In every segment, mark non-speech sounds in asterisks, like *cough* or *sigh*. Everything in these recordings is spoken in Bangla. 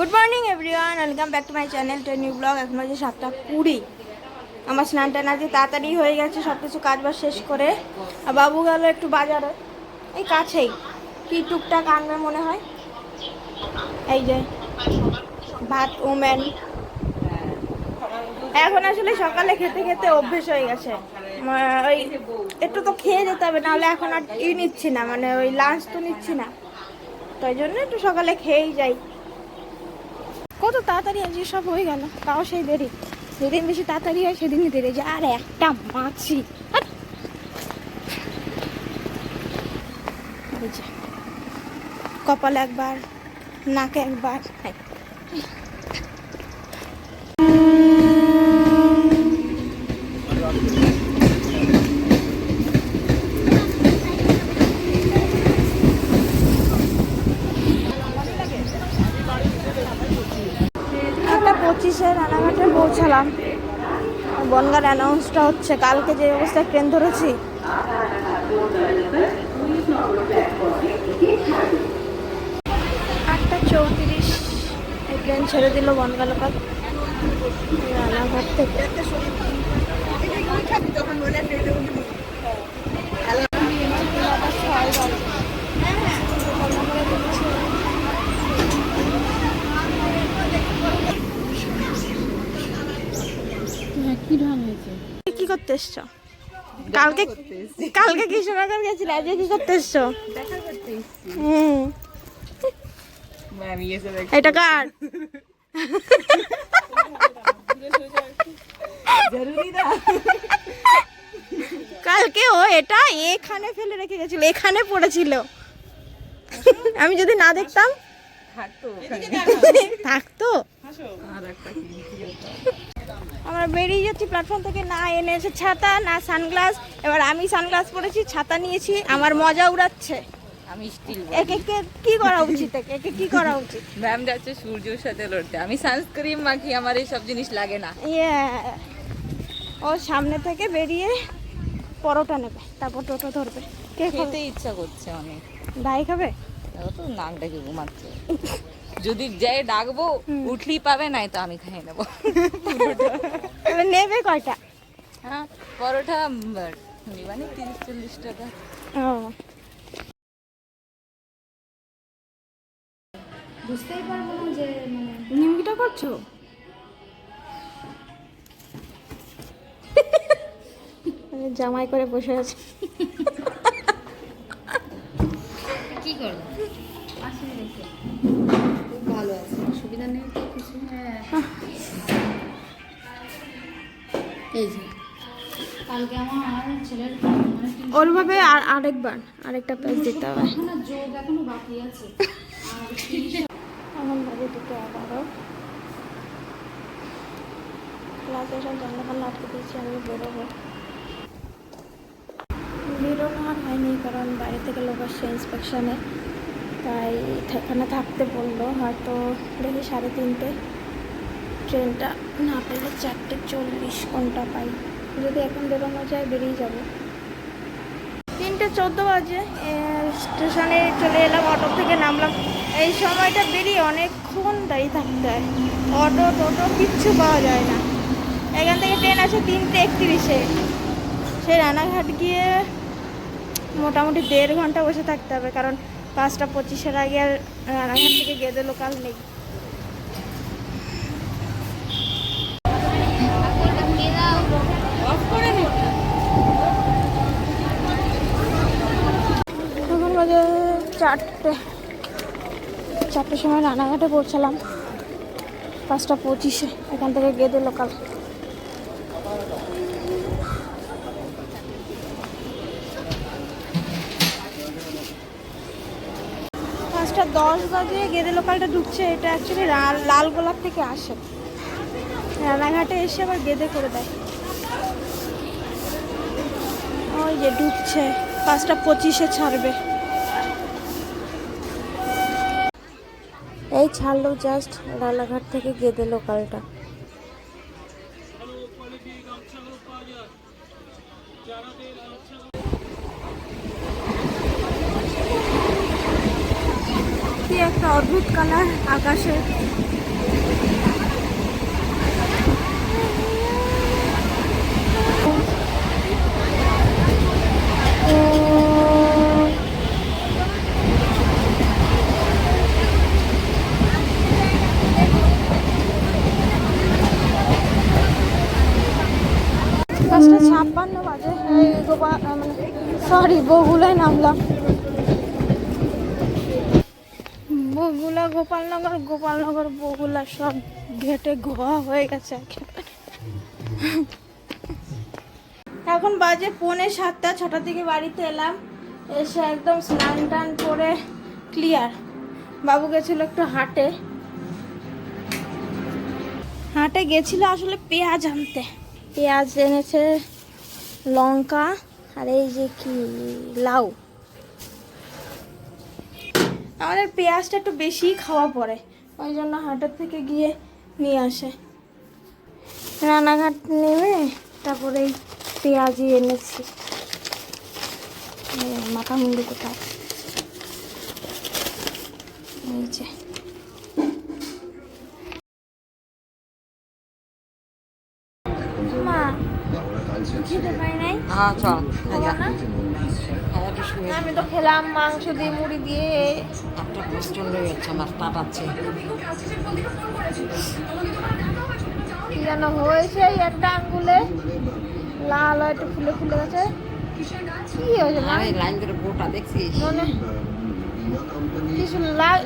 Good morning everyone welcome back to my channel to new blog এখন বাজে সাতটা কুড়ি। আমার স্নান টান আজকে তাড়াতাড়ি হয়ে গেছে সব কিছু কাজ বাজ শেষ করে। আর বাবু গেল একটু বাজারে। এই কাছেই। কি টুকটাক আনবে মনে হয়? এই যে, ভাত, ওমেন। এখন আসলে সকালে খেতে খেতে অভ্যেস হয়ে গেছে। ওই একটু তো খেয়ে যেতে হবে, নাহলে এখন আর ই নিচ্ছি না মানে ওই লাঞ্চ তো নিচ্ছি না। তাই জন্য একটু সকালে খেয়েই যাই। কত তাড়াতাড়ি আজকে সব হয়ে গেল? তাও সেই দেরি। যেদিন বেশি তাড়াতাড়ি হয় সেদিনই দেরি। যে আর একটা মাছি। কপালে একবার, নাকে একবার হাই। একটা পঁচিশে রানাঘাটে পৌঁছালাম। বনগার অ্যানাউন্সটা হচ্ছে কালকে যে অবস্থায় ট্রেন ধরেছি। আটটা চৌত্রিশ এই ট্রেন ছেড়ে দিল বনগা লোকাল। রানাঘাট থেকে। ছয় বাজে। কি করতে এসছো কালকে কালকে কৃষ্ণনগর গেছিলে? আজকে কি করতে এসছো হুম। এটা কার? কালকে ও এটা এখানে ফেলে রেখে গেছিল এখানে পড়েছিল। আমি যদি না দেখতাম থাকতো আমরা বেরিয়ে যাচ্ছি প্ল্যাটফর্ম থেকে না এনেছে ছাতা না সানগ্লাস এবার আমি সানগ্লাস পরেছি ছাতা নিয়েছি আমার মজা উড়াচ্ছে। আমি স্টিল একে কি করা উচিত একে? কি করা উচিত? ম্যাম যাচ্ছে সূর্যের সাথে লড়তে। আমি সানস্ক্রিন মাখি আমার এই সব জিনিস লাগে না। ও সামনে থেকে বেরিয়ে পরোটা নেবে তারপর টোটো ধরবে। কে খেতে ইচ্ছা করছে অনেক। ভাই খাবে? ও তো নাক ডাকে ঘুমাচ্ছে। *laughs* যদি যাই ডাকবো উঠলি পাবে নাই তো আমি খাই নেব। নেবে কয়টা? হ্যাঁ পরোটা মানে তিরিশ চল্লিশ টাকা। বুঝতেই পারব না যে মানে নিমকিটা করছ? জামাই করে বসে আছে। কি করব? এই যে কালকে আমার ছেলের মানে ওরভাবে আর আরেকবার আরেকটা পেজ দিতে হবে। এখনও যোগ এখনও বাকি আছে। আর কি দুটো এগারো ক্লাসে সব জানলা আটকে দিয়েছি আমি বেরোবো। বেরোনো আর হয়নি কারণ বাইরে থেকে লোক আসছে ইন্সপেকশনে তাই এখানে থাকতে বলল, হয়তো দেখি সাড়ে তিনটে। ট্রেনটা না পেলে চারটে চল্লিশ কোনটা পাই। যদি এখন বেরোনো যায় বেরিয়ে যাব। তিনটে চোদ্দ বাজে স্টেশনে চলে এলাম, অটো থেকে নামলাম। এই সময়টা বেরিয়ে অনেকক্ষণ দাঁড়িয়ে থাকতে হয়। অটো, টোটো, কিচ্ছু পাওয়া যায় না। এখান থেকে ট্রেন আছে তিনটে একত্রিশে। সে রানাঘাট গিয়ে মোটামুটি দেড় ঘণ্টা বসে থাকতে হবে, কারণ পাঁচটা পঁচিশের আগে আর রানাঘাট থেকে গেদে লোকাল নেই। চারটে। চারটের সময় রানাঘাটে পৌঁছালাম। পাঁচটা পঁচিশে, এখান থেকে গেদে লোকাল পাঁচটা দশ বাজে, গেদে লোকালটা ঢুকছে, এটা অ্যাকচুয়ালি লাল গোলাপ থেকে আসে। রানাঘাটে এসে আবার গেদে করে দেয়। ওই যে ঢুকছে, পাঁচটা পঁচিশে ছাড়বে। এই ছাড়লো জাস্ট রানাঘাট থেকে গেদে লোকালটা কি এক একটা অদ্ভুত কালার আকাশে। ছাপ্পান্ন বাজে। এই গোপা- মানে সরি বগুলায় নামলাম। বগুলা গোপালনগর গোপালনগর বগুলা সব ঘেটে ঘোয়া হয়ে গেছে এখন বাজে পৌনে সাতটা, ছটার থেকে বাড়িতে এলাম। এসে একদম স্নান টান করে ক্লিয়ার বাবু গেছিল একটু হাটে। হাটে গেছিল আসলে পেঁয়াজ আনতে। পেঁয়াজ এনেছে লঙ্কা আর এই যে কি, লাউ। আমাদের পেঁয়াজটা একটু বেশি খাওয়া পড়ে। ওই জন্য হাটের থেকে গিয়ে নিয়ে আসে। রানাঘাট নেমে তারপরে এই পেঁয়াজই এনেছি। মাথা মুন্ডু কোথায়? এই যে। আমি তো খেলাম মাংস দিয়ে মুড়ি দিয়ে একটা প্রচণ্ড হচ্ছে আমার টাটাচ্ছে কি যেন হয়েছে একটা আঙ্গুলে লাল একটু ফুলে ফুলে গেছে হয়েছে লাইন ধরে মনে কিছু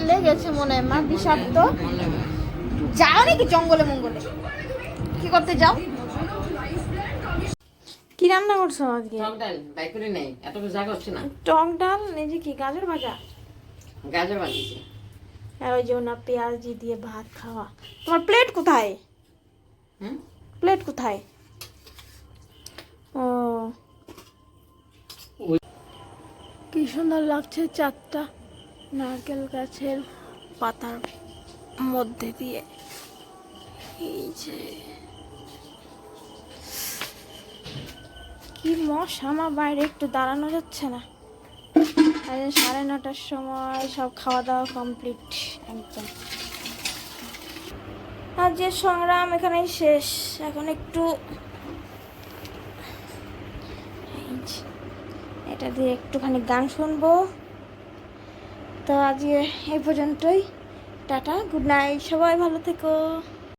লেগেছে মনে হয় বিষাক্ত। যাও নাকি জঙ্গলে মঙ্গলে কি করতে যাও কি রান্না করছ আজকে? টক ডাল বাই করে নেই এত জায়গা হচ্ছে না। টক ডাল এই যে কি গাজর ভাজা? গাজর বাজিয়েছে আর ওই যে না পেঁয়াজ দিয়ে ভাত খাওয়া। তোমার প্লেট কোথায়? হুম? প্লেট কোথায়? ও। কি সুন্দর লাগছে চারটা নারকেল গাছের পাতার মধ্যে দিয়ে। এই যে। কি মশা আমার বাইরে একটু দাঁড়ানো যাচ্ছে না। সাড়ে নটার সময় সব খাওয়া দাওয়া কমপ্লিট একদম। যে সংগ্রাম এখানেই শেষ। এখন একটু এটা দিয়ে একটুখানি গান শুনব। তো আজকে এই পর্যন্তই। টাটা গুড নাইট সবাই ভালো থেকো।